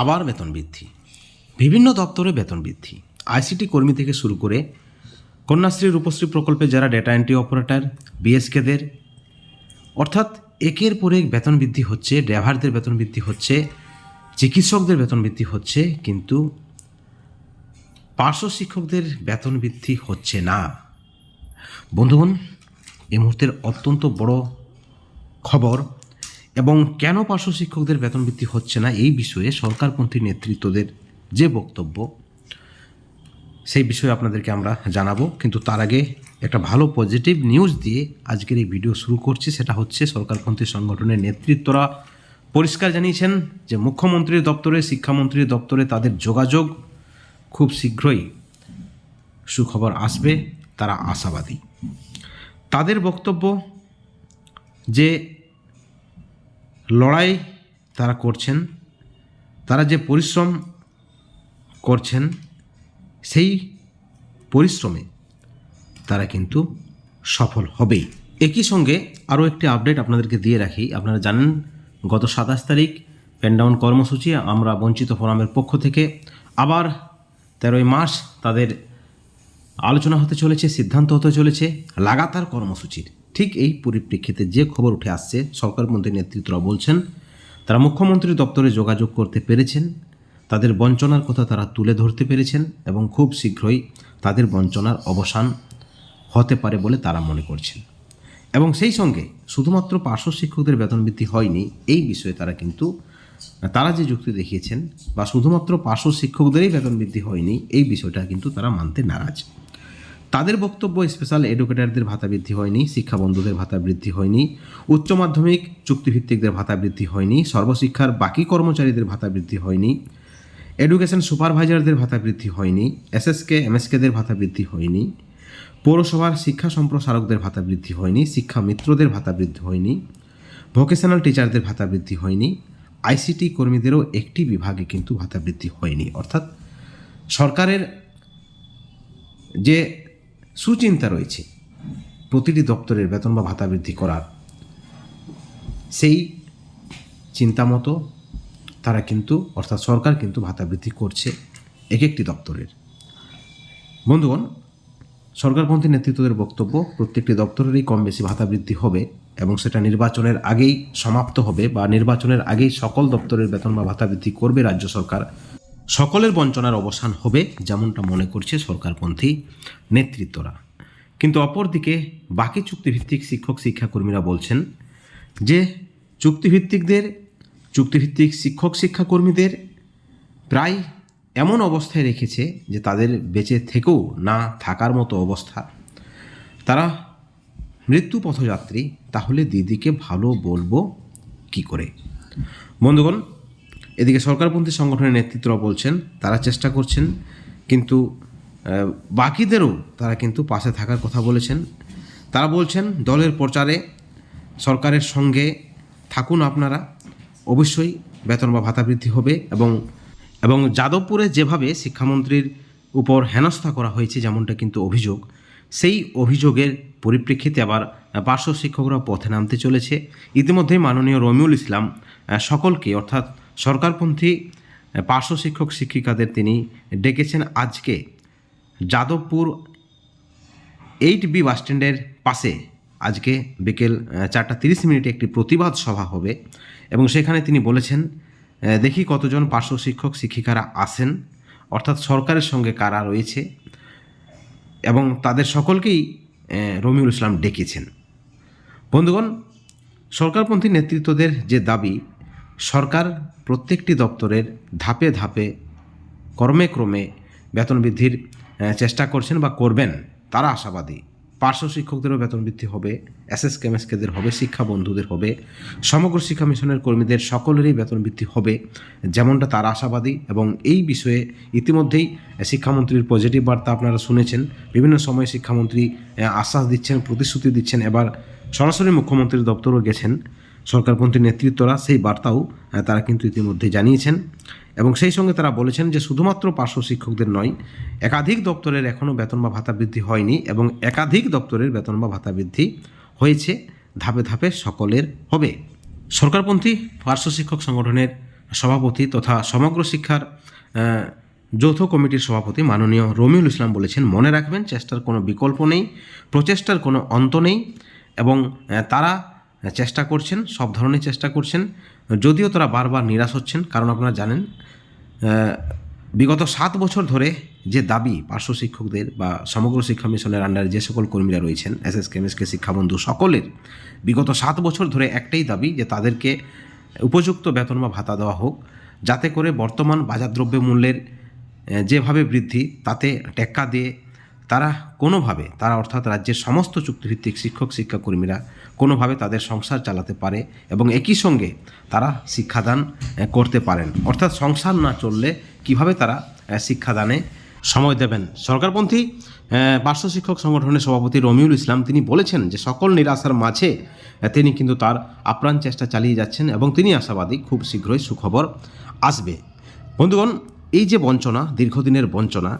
আবার বেতন বৃদ্ধি। বিভিন্ন দপ্তরে বেতন বৃদ্ধি। আইসিটি কর্মী থেকে শুরু করে কন্যাশ্রী, রূপশ্রী প্রকল্পে যারা ডেটা এন্ট্রি অপারেটর বিএসকেদের অর্থাৎ একের পর এক বেতন বৃদ্ধি হচ্ছে ড্রাইভারদের বেতন বৃদ্ধি হচ্ছে, চিকিৎসকদের বেতন বৃদ্ধি হচ্ছে, কিন্তু পার্শ্ব শিক্ষকদের বেতন বৃদ্ধি হচ্ছে না। বন্ধুগণ, এই মুহূর্তের অত্যন্ত বড় খবর এবং কেন পার্শ্ব শিক্ষকদের বেতন বৃদ্ধি হচ্ছে না এই বিষয়ে সরকারপন্থী নেতৃত্বদের যে বক্তব্য, সেই বিষয়ে আপনাদেরকে আমরা জানাব। কিন্তু তার আগে একটা ভালো পজিটিভ নিউজ দিয়ে আজকের এই ভিডিও শুরু করছি। সেটা হচ্ছে সরকারপন্থী সংগঠনের নেতৃত্বরা পরিষ্কার জানিয়েছেন যে মুখ্যমন্ত্রীর দপ্তরে, শিক্ষামন্ত্রীর দপ্তরে তাদের যোগাযোগ খুব শীঘ্রই সুখবর আসবে। তারা আশাবাদী। তাদের বক্তব্য যে লড়াই তারা করছেন, তারা যে পরিশ্রম করছেন, সেই পরিশ্রমে তারা কিন্তু সফল হবেই। একই সঙ্গে আরও একটি আপডেট আপনাদেরকে দিয়ে রাখি। আপনারা জানেন, গত সাতাশ তারিখ পেনডাউন কর্মসূচি, আমরা বঞ্চিত ফোরামের পক্ষ থেকে আবার তেরোই মাস তাদের আলোচনা হতে চলেছে, সিদ্ধান্ত হতে চলেছে, লাগাতার কর্মসূচির। ঠিক এই পরিপ্রেক্ষিতে যে খবর উঠে আসছে, সরকার সরকারপন্থী নেতৃত্বরা বলছেন, তারা মুখ্যমন্ত্রীর দপ্তরে যোগাযোগ করতে পেরেছেন, তাদের বঞ্চনার কথা তারা তুলে ধরতে পেরেছেন এবং খুব শীঘ্রই তাদের বঞ্চনার অবসান হতে পারে বলে তারা মনে করছেন। এবং সেই সঙ্গে শুধুমাত্র পার্শ্ব শিক্ষকদের বেতন বৃদ্ধি হয়নি, এই বিষয়ে তারা কিন্তু, তারা যে যুক্তি দেখিয়েছেন বা শুধুমাত্র পার্শ্ব শিক্ষকদেরই বেতন বৃদ্ধি হয়নি, এই বিষয়টা কিন্তু তারা মানতে নারাজ। তাদের বক্তব্য স্পেশাল এডুকেটরদের ভাতা বৃদ্ধি হয়নি শিক্ষা বন্ধুদের ভাতা বৃদ্ধি হয়নি উচ্চ মাধ্যমিক চুক্তিভিত্তিকদের ভাতা বৃদ্ধি হয়নি সর্বশিক্ষার বাকি কর্মচারীদের ভাতা বৃদ্ধি হয়নি এডুকেশন সুপারভাইজারদের ভাতা বৃদ্ধি হয়নি এসএসকে এমএসকেদের ভাতা বৃদ্ধি হয়নি পৌরসভার শিক্ষা সম্প্রসারকদের ভাতা বৃদ্ধি হয়নি শিক্ষা মিত্রদের ভাতা বৃদ্ধি হয়নি ভোকেশনাল টিচারদের ভাতা বৃদ্ধি হয়নি আইসিটি কর্মীদেরও একটি বিভাগে কিন্তু ভাতা বৃদ্ধি হয়নি অর্থাৎ সরকারের যে সুচিন্তা রয়েছে। প্রতিটি দপ্তরের বেতন বা ভাতা বৃদ্ধি করার। সেই চিন্তা মতো তারা কিন্তু, অর্থাৎ সরকার কিন্তু ভাতা বৃদ্ধি করছে এক একটি দপ্তরের। বন্ধুগণ, সরকারপন্থী নেতৃত্বদের বক্তব্য, প্রত্যেকটি দপ্তরেরই কম বেশি ভাতা বৃদ্ধি হবে এবং সেটা নির্বাচনের আগেই সমাপ্ত হবে বা নির্বাচনের আগেই সকল দপ্তরের বেতন বা ভাতা বৃদ্ধি করবে রাজ্য সরকার। সকলের বঞ্চনার অবসান হবে যেমনটা মনে করছে সরকারপন্থী নেতৃত্বরা। কিন্তু অপরদিকে বাকি চুক্তিভিত্তিক শিক্ষক শিক্ষাকর্মীরা বলছেন যে চুক্তিভিত্তিকদের, চুক্তিভিত্তিক শিক্ষক শিক্ষাকর্মীদের প্রায় এমন অবস্থায় রেখেছে যে তাদের বেঁচে থেকেও না থাকার মতো অবস্থা। তারা মৃত্যু পথযাত্রী, তাহলে দিদিকে ভালো বলব কি করে? বন্ধুগণ এদিকে সরকারপন্থী সংগঠনের নেতৃত্বরা বলছেন, তারা চেষ্টা করছেন, কিন্তু বাকিদেরও তারা কিন্তু পাশে থাকার কথা বলেছেন। তারা বলছেন, দলের প্রচারে, সরকারের সঙ্গে থাকুন আপনারা, অবশ্যই বেতন বা ভাতা বৃদ্ধি হবে এবং এবং যাদবপুরে যেভাবে শিক্ষামন্ত্রীর উপর হেনস্থা করা হয়েছে, যেমনটা কিন্তু অভিযোগ, সেই অভিযোগের পরিপ্রেক্ষিতে আবার পার্শ্ব শিক্ষকরা পথে নামতে চলেছে। ইতিমধ্যেই মাননীয় রমিউল ইসলাম সকলকে, অর্থাৎ সরকারপন্থী পার্শ্ব শিক্ষক শিক্ষিকাদের তিনি ডেকেছেন আজকে যাদবপুর এইট বি বাসস্ট্যান্ডের পাশে। আজকে বিকেল চারটা তিরিশ মিনিটে একটি প্রতিবাদ সভা হবে এবং সেখানে তিনি বলেছেন দেখি কতজন পার্শ্ব শিক্ষক শিক্ষিকারা আসেন অর্থাৎ সরকারের সঙ্গে কারা রয়েছে এবং তাদের সকলকেই রমিউল ইসলাম ডেকেছেন। বন্ধুগণ, সরকারপন্থী নেতৃত্বদের যে দাবি সরকার প্রত্যেকটি দপ্তরের ধাপে ধাপে কর্মে ক্রমে বেতন বৃদ্ধির চেষ্টা করছেন বা করবেন, তারা আশাবাদী। পার্শ্ব শিক্ষকদেরও বেতন বৃদ্ধি হবে এস এসএস কেমএসকেদের হবে, শিক্ষা বন্ধুদের হবে, সমগ্র শিক্ষা মিশনের কর্মীদের সকলেরই বেতন বৃদ্ধি হবে, যেমনটা তারা আশাবাদী এবং এই বিষয়ে ইতিমধ্যেই শিক্ষামন্ত্রীর পজিটিভ বার্তা আপনারা শুনেছেন। বিভিন্ন সময়ে শিক্ষামন্ত্রী আশ্বাস দিচ্ছেন, প্রতিশ্রুতি দিচ্ছেন। এবার সরাসরি মুখ্যমন্ত্রীর দপ্তরও গেছেন। সরকারপন্থী নেতৃত্বরা সেই বার্তাও তারা কিন্তু ইতিমধ্যে জানিয়েছেন এবং সেই সঙ্গে তারা বলেছেন যে শুধুমাত্র পার্শ্ব শিক্ষকদের নয়, একাধিক দপ্তরের এখনও বেতন বা ভাতা বৃদ্ধি হয়নি এবং একাধিক দপ্তরের বেতন বা ভাতা বৃদ্ধি হয়েছে, ধাপে ধাপে সকলের হবে। সরকারপন্থী পার্শ্ব শিক্ষক সংগঠনের সভাপতি তথা সমগ্র শিক্ষার যৌথ কমিটির সভাপতি মাননীয় রমিউল ইসলাম বলেছেন, মনে রাখবেন, চেষ্টার কোনো বিকল্প নেই, প্রচেষ্টার কোনো অন্ত নেই এবং তারা চেষ্টা করছেন, সব ধরনের চেষ্টা করছেন। যদিও তারা বারবার নিরাশ হচ্ছেন, কারণ আপনারা জানেন বিগত সাত বছর ধরে যে দাবি পার্শ্ব শিক্ষকদের বা সমগ্র শিক্ষা মিশনের আন্ডারে যে সকল কর্মীরা রয়েছেন এস এস কেমএসকে শিক্ষাবন্ধু সকলের, বিগত সাত বছর ধরে একটাই দাবি যে তাদেরকে উপযুক্ত বেতন বা ভাতা দেওয়া হোক, যাতে করে বর্তমান বাজারদ্রব্য মূল্যের যেভাবে বৃদ্ধি, তাতে টেক্কা দিয়ে তারা কোনোভাবে, তারা অর্থাৎ রাজ্যের সমস্ত চুক্তিভিত্তিক শিক্ষক, শিক্ষাকর্মীরা কোনোভাবে তাদের সংসার চালাতে পারে এবং একই সঙ্গে তারা শিক্ষাদান করতে পারেন। অর্থাৎ সংসার না চললে কীভাবে তারা শিক্ষাদানে সময় দেবেন? সরকারপন্থী পার্শ্ব শিক্ষক সংগঠনের সভাপতি রমিউল ইসলাম তিনি বলেছেন যে সকল নিরাশার মাঝে তিনি কিন্তু তার আপ্রাণ চেষ্টা চালিয়ে যাচ্ছেন এবং তিনি আশাবাদী খুব শীঘ্রই সুখবর আসবে। বন্ধুগণ, এই যে বঞ্চনা, দীর্ঘদিনের বঞ্চনা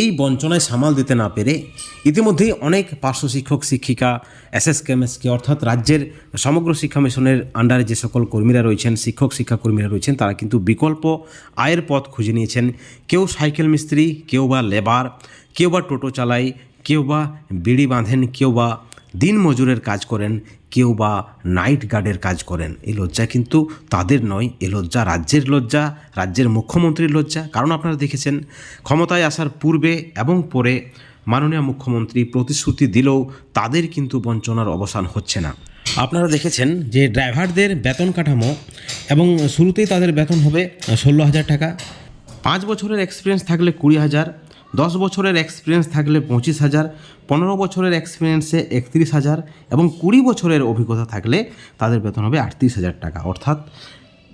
এই বঞ্চনায় সামাল দিতে না পেরে ইতিমধ্যেই অনেক পার্শ্ব শিক্ষক, শিক্ষিকা এস এস কেমএসকে অর্থাৎ রাজ্যের সমগ্র শিক্ষা মিশনের আন্ডারে যে সকল কর্মীরা রয়েছেন, শিক্ষক, শিক্ষাকর্মীরা রয়েছেন, তারা কিন্তু বিকল্প আয়ের পথ খুঁজে নিয়েছেন। কেউ সাইকেল মিস্ত্রি, কেউ বা লেবার কেউ বা টোটো চালায় কেউ বা বিড়ি বাঁধেন, কেউ বা দিন মজুরের কাজ করেন, কেউ বা নাইট গার্ডের কাজ করেন। এই লজ্জা কিন্তু তাদের নয়, এ লজ্জা রাজ্যের লজ্জা, রাজ্যের মুখ্যমন্ত্রীর লজ্জা। কারণ আপনারা দেখেছেন, ক্ষমতায় আসার পূর্বে এবং পরে মাননীয় মুখ্যমন্ত্রী প্রতিশ্রুতি দিলেও তাদের কিন্তু বঞ্চনার অবসান হচ্ছে না। আপনারা দেখেছেন যে ড্রাইভারদের বেতন কাঠামো এবং শুরুতেই তাদের বেতন হবে ষোলো হাজার টাকা। পাঁচ বছরের এক্সপিরিয়েন্স থাকলে কুড়ি হাজার দশ বছরের এক্সপিরিয়েন্স থাকলে পঁচিশ হাজার, পনেরো বছরের এক্সপিরিয়েন্সে একত্রিশ হাজার এবং কুড়ি বছরের অভিজ্ঞতা থাকলে তাদের বেতন হবে আটত্রিশ হাজার টাকা। অর্থাৎ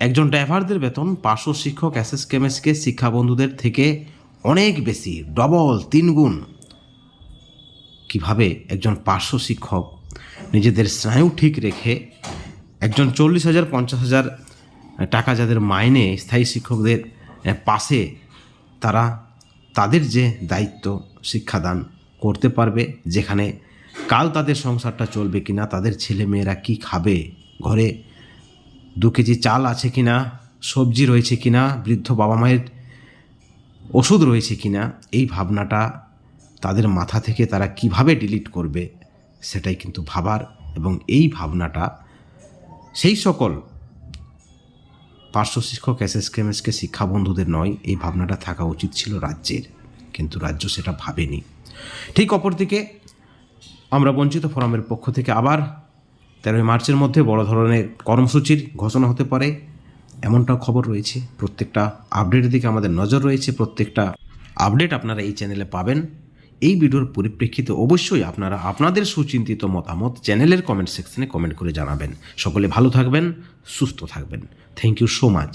একজন ড্রাইভারদের বেতন পার্শ্ব শিক্ষক এস এস কেমএসকে শিক্ষাবন্ধুদের থেকে অনেক বেশি ডবল তিন গুণ কীভাবে একজন পার্শ্ব শিক্ষক নিজেদের স্নায়ু ঠিক রেখে একজন চল্লিশ হাজার, পঞ্চাশ হাজার টাকা যাদের মাইনে স্থায়ী শিক্ষকদের পাশে তারা তাদের যে দায়িত্ব শিক্ষাদান করতে পারবে, যেখানে কাল তাদের সংসারটা চলবে কিনা, তাদের ছেলে মেয়েরা কী খাবে, ঘরে দু কেজি চাল আছে কিনা, সবজি রয়েছে কি না বৃদ্ধ বাবা মায়ের ওষুধ রয়েছে কিনা, এই ভাবনাটা তাদের মাথা থেকে তারা কীভাবে ডিলিট করবে, সেটাই কিন্তু ভাবার এবং এই ভাবনাটা সেই সকল পার্শ্ব শিক্ষক এস এস বন্ধুদের নয়, এই ভাবনাটা থাকা উচিত ছিল রাজ্যের। কিন্তু রাজ্য সেটা ভাবেনি। ঠিক অপরদিকে আমরা বঞ্চিত ফোরামের পক্ষ থেকে আবার তেরোই মার্চের মধ্যে বড় ধরনের কর্মসূচির ঘোষণা হতে পারে, এমনটাও খবর রয়েছে। প্রত্যেকটা আপডেটের দিকে আমাদের নজর রয়েছে। প্রত্যেকটা আপডেট আপনারা এই চ্যানেলে পাবেন। এই ভিডিওর পরিপ্রেক্ষিতে অবশ্যই আপনারা আপনাদের সুচিন্তিত মতামত চ্যানেলের কমেন্ট সেকশনে কমেন্ট করে জানাবেন। সকলে ভালো থাকবেন, সুস্থ থাকবেন। Thank you so much